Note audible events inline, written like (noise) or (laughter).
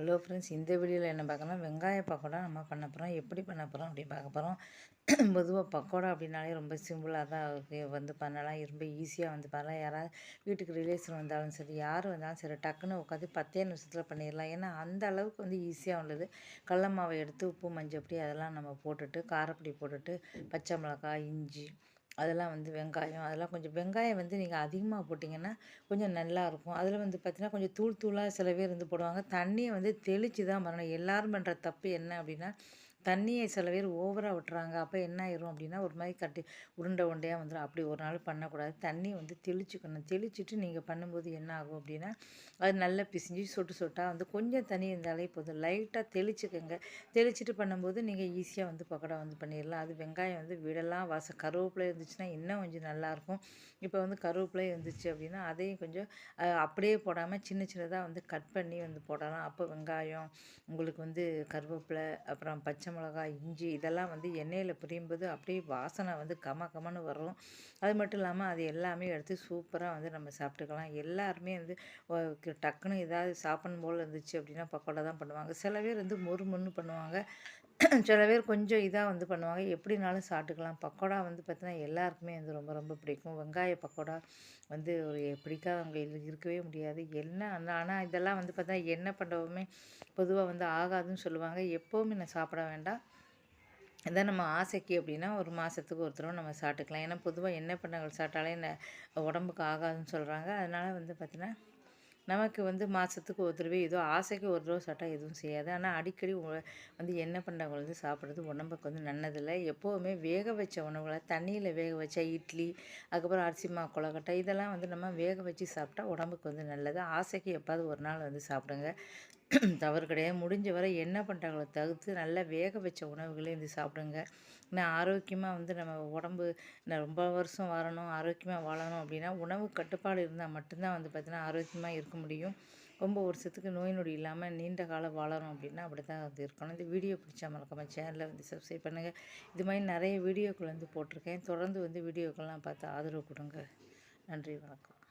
Hello friends இந்த வீடியோவில் என்ன பார்க்கலாம் வெங்காய பக்கோடா நம்ம பண்ண போகிறோம் எப்படி பண்ண போகிறோம் அப்படி பார்க்க போகிறோம் (clears throat) பொதுவாக பக்கோடா அப்படின்னாலே ரொம்ப சிம்பிளாக தான் வந்து பண்ணலாம். ரொம்ப ஈஸியாக வந்து பண்ணலாம். யாராவது வீட்டுக்கு ரிலேஷன் வந்தாலும் சரி யார் வந்தாலும் சரி டக்குன்னு உட்காந்து பத்தே நிமிஷத்தில் பண்ணிடலாம். ஏன்னா அந்த அளவுக்கு வந்து ஈஸியாக உள்ளது. கடல மாவை எடுத்து உப்பு மஞ்சள் பொடி அதெல்லாம் நம்ம போட்டுட்டு காரப்பொடி போட்டுட்டு பச்சை மிளகாய் இஞ்சி அதெல்லாம் வந்து வெங்காயம் அதெல்லாம் கொஞ்சம் வெங்காயம் வந்து நீங்கள் அதிகமாக போட்டிங்கன்னா கொஞ்சம் நல்லாயிருக்கும் அதில் வந்து பார்த்திங்கன்னா கொஞ்சம் தூள் தூளாக சில பேர் வந்து போடுவாங்க. தண்ணியை வந்து தெளித்து தான் பண்ணணும். எல்லோரும் பண்ணுற தப்பு என்ன அப்படின்னா தண்ணியை சில பேர் ஓவராக விட்டுறாங்க. அப்போ என்ன ஆயிரும் அப்படின்னா ஒரு மாதிரி கட்டி உருண்டை உருண்டையாக வந்துடும் அப்படி ஒரு நாள் பண்ணக்கூடாது. தண்ணி வந்து தெளிச்சுக்கணும். தெளிச்சுட்டு நீங்கள் பண்ணும்போது என்ன ஆகும் அப்படின்னா அது நல்லா பிசிஞ்சு சொட்டு சொட்டாக வந்து கொஞ்சம் தண்ணி இருந்தாலே போதும். லைட்டாக தெளிச்சுக்கோங்க. தெளிச்சுட்டு பண்ணும்போது நீங்கள் ஈஸியாக வந்து பக்கோடா வந்து பண்ணிடலாம். அது வெங்காயம் வந்து விடலாம். வாச கருவேப்பிலை இருந்துச்சுன்னா இன்னும் கொஞ்சம் நல்லாயிருக்கும் இப்போ வந்து கருவேப்பிலை இருந்துச்சு அப்படின்னா அதையும் கொஞ்சம் அப்படியே போடாமல் சின்ன சின்னதாக வந்து கட் பண்ணி வந்து போடலாம். அப்போ வெங்காயம் உங்களுக்கு வந்து கருவேப்பிலை அப்புறம் பச்சை பச்சை மிளகாய் இஞ்சி இதெல்லாம் வந்து எண்ணெயில் பிரியும்போது அப்படியே வாசனை வந்து கம கமன்னு வரும். அது மட்டும் இல்லாமல் அது எல்லாமே எடுத்து சூப்பராக வந்து நம்ம சாப்பிட்டுக்கலாம். எல்லாருமே வந்து டக்குன்னு ஏதாவது சாப்பிடணும் போல் இருந்துச்சு அப்படின்னா பக்கோடா தான் பண்ணுவாங்க. சில பேர் வந்து மொறு மொன்று பண்ணுவாங்க. (clears throat) சில பேர் கொஞ்சம் இதாக வந்து பண்ணுவாங்க. எப்படினாலும் சாப்பிட்டுக்கலாம். பக்கோடா வந்து பார்த்திங்கன்னா எல்லாருக்குமே வந்து ரொம்ப ரொம்ப பிடிக்கும். வெங்காய பக்கோடா வந்து ஒரு பிடிக்காதவங்க இருக்கவே முடியாது. என்ன ஆனால் இதெல்லாம் வந்து பார்த்தா என்ன பண்ணுறவுமே பொதுவாக வந்து ஆகாதுன்னு சொல்லுவாங்க. எப்போவுமே நான் சாப்பிட வேண்டாம். இதான் நம்ம ஆசைக்கு அப்படின்னா ஒரு மாதத்துக்கு ஒரு தடவை நம்ம சாப்பிட்டுக்கலாம். ஏன்னா பொதுவாக என்ன பண்ணங்கள் சாப்பிட்டாலே உடம்புக்கு ஆகாதுன்னு சொல்கிறாங்க அதனால் வந்து பார்த்திங்கன்னா நமக்கு வந்து மாதத்துக்கு ஒரு தடவை ஏதோ ஆசைக்கு ஒரு தடவை சாப்பிட்டா எதுவும் செய்யாது. ஆனால் அடிக்கடி வந்து என்ன பண்ணுறாங்க வந்து சாப்பிட்றது உடம்புக்கு வந்து நல்லதில்லை. எப்போவுமே வேக வச்ச உணவுகளை தண்ணியில் வேக வச்ச இட்லி அதுக்கப்புறம் அரிசி மா கொலக்கட்டை இதெல்லாம் வந்து நம்ம வேக வச்சு சாப்பிட்டா உடம்புக்கு வந்து நல்லது. ஆசைக்கு எப்பாவது ஒரு நாள் வந்து சாப்பிடுங்க. தவறு கிடையாது. முடிஞ்ச வரை என்ன பண்ணுறாங்களோ தவிர்த்து நல்லா வேக வச்ச உணவுகளை வந்து சாப்பிடுங்க. நான் ஆரோக்கியமாக வந்து நம்ம உடம்பு ரொம்ப வருஷம் வரணும் ஆரோக்கியமாக வாழணும் அப்படின்னா உணவு கட்டுப்பாடு இருந்தால் மட்டும்தான் வந்து பார்த்திங்கன்னா ஆரோக்கியமாக இருக்க முடியும். ரொம்ப வருஷத்துக்கு நோய் நொடி இல்லாமல் நீண்ட காலம் வாழணும் அப்படின்னா அப்படி தான் வந்து இருக்கணும். இந்த வீடியோ பிடிச்சா மறக்காமல் சேனலை வந்து சப்ஸ்கிரைப் பண்ணுங்கள் இது மாதிரி நிறைய வீடியோக்கள் வந்து போட்டிருக்கேன். தொடர்ந்து வந்து வீடியோக்கள்லாம் பார்த்து ஆதரவு கொடுங்க. நன்றி வணக்கம்.